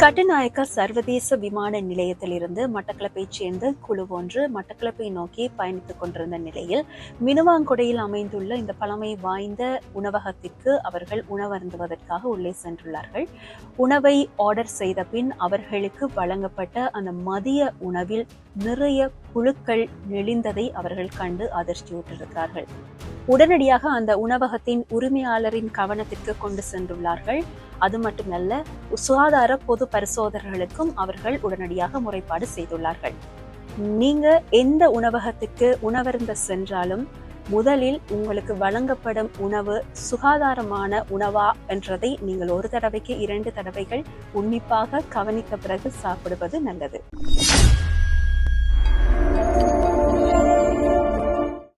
கட்டுநாயக்க சர்வதேச விமான நிலையத்திலிருந்து மட்டக்களப்பைச் சேர்ந்த குழு ஒன்று மட்டக்களப்பை நோக்கி பயணித்துக் கொண்டிருந்த நிலையில் மினுவாங்குடையில் அமைந்துள்ள இந்த பழமை வாய்ந்த உணவகத்திற்கு அவர்கள் உணவருந்துவதற்காக உள்ளே சென்றுள்ளார்கள். உணவை ஆர்டர் செய்த பின் அவர்களுக்கு வழங்கப்பட்ட அந்த மதிய உணவில் நிறைய புழுக்கள் நெளிந்ததை அவர்கள் கண்டு அதிர்ச்சியுற்றிருக்கிறார்கள் உடனடியாக அந்த உணவகத்தின் உரிமையாளரின் கவனத்திற்கு கொண்டு சென்றுள்ளார்கள். அது மட்டுமல்ல சுகாதார பொது பரிசோதகர்களுக்கும் அவர்கள் உடனடியாக முறைப்பாடு செய்துள்ளார்கள். நீங்க எந்த உணவகத்துக்கு உணவருந்த சென்றாலும் முதலில் உங்களுக்கு வழங்கப்படும் உணவு சுகாதாரமான உணவா என்றதை நீங்கள் ஒரு தடவைக்கு இரண்டு தடவைகள் உன்னிப்பாக கவனித்த பிறகு சாப்பிடுவது நல்லது.